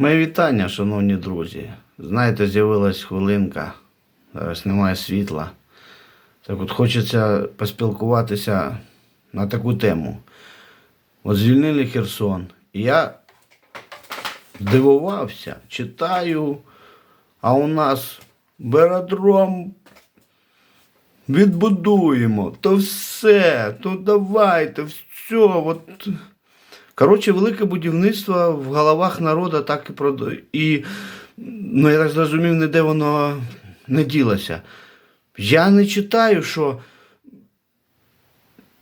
Мої вітання, шановні друзі. Знаєте, з'явилась хвилинка, зараз немає світла. Так от хочеться поспілкуватися на таку тему. От звільнили Херсон. Я здивувався, читаю, а у нас Беродром відбудуємо, то все, то давайте, все. От. Коротше, велике будівництво в головах народу так і прод... І, ну, я так зрозумів, ніде воно не ділося. Я не читаю, що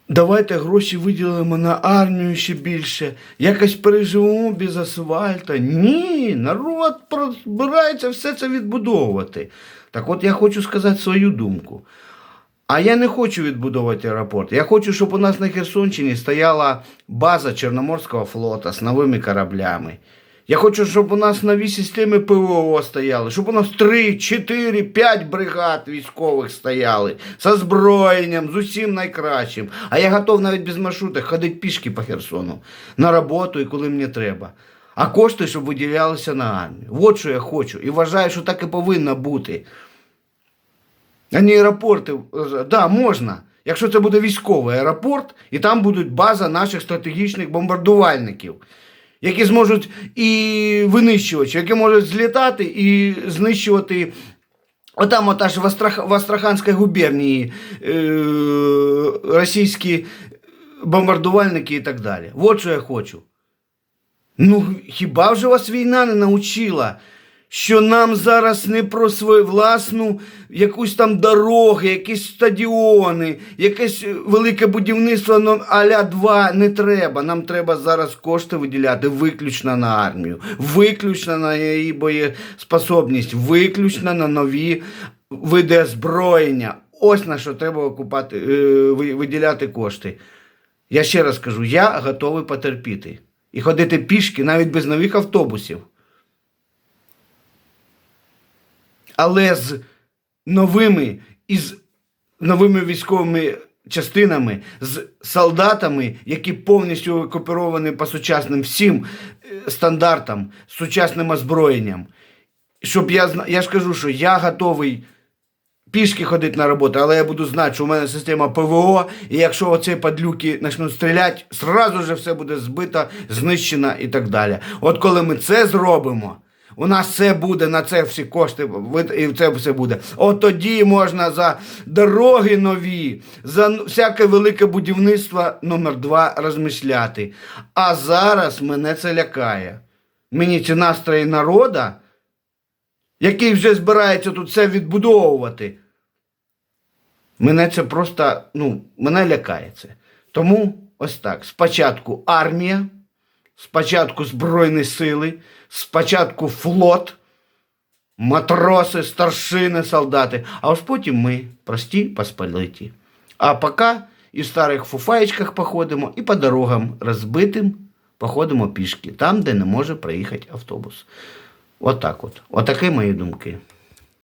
давайте гроші виділимо на армію ще більше, якось переживемо без асфальта. Ні, народ збирається все це відбудовувати. Так от я хочу сказати свою думку. А я не хочу відбудовувати аеропорт. Я хочу, щоб у нас на Херсонщині стояла база Чорноморського флота з новими кораблями. Я хочу, щоб у нас нові системи ПВО стояли, щоб у нас 3, 4, 5 бригад військових стояли з озброєнням, з усім найкращим. А я готов навіть без маршруток ходити пішки по Херсону на роботу і коли мені треба. А кошти, щоб виділялися на армію. От що я хочу. І вважаю, що так і повинно бути. А не аеропорти. Так, да, можна. Якщо це буде військовий аеропорт, і там будуть база наших стратегічних бомбардувальників, які зможуть і винищувачі, які можуть злітати і знищувати. Отам от аж в, Астрах... в Астраханській губернії е... російські бомбардувальники і так далі. От що я хочу. Ну, хіба вже вас війна не научила, що нам зараз не про свою власну якусь там дороги, якісь стадіони, якесь е, велике будівництво ну, аля 2 не треба. Нам треба зараз кошти виділяти виключно на армію, виключно на її боєспособність, виключно на нові види озброєння. Ось на що треба окупати, е, виділяти кошти. Я ще раз кажу, я готовий потерпіти. І ходити пішки навіть без нових автобусів. Але з новими і з новими військовими частинами, з солдатами, які повністю окуповані по сучасним всім е, стандартам, сучасним озброєнням. Щоб я я ж кажу, що я готовий пішки ходити на роботу, але я буду знати, що у мене система ПВО, і якщо оці падлюки почнуть стріляти, сразу же все буде збито, знищено і так далі. От коли ми це зробимо, у нас все буде на це всі кошти, і це все буде. От тоді можна за дороги нові, за всяке велике будівництво номер два розмишляти. А зараз мене це лякає. Мені ці настрої народа який вже збирається тут все відбудовувати. Мене це просто, ну, мене лякає це. Тому ось так. Спочатку армія, спочатку Збройні сили, спочатку флот, матроси, старшини, солдати, а ось потім ми, прості посполиті. А поки і в старих фуфаєчках походимо, і по дорогам розбитим походимо пішки, там, де не може проїхати автобус. Отак от. Отакі мої думки.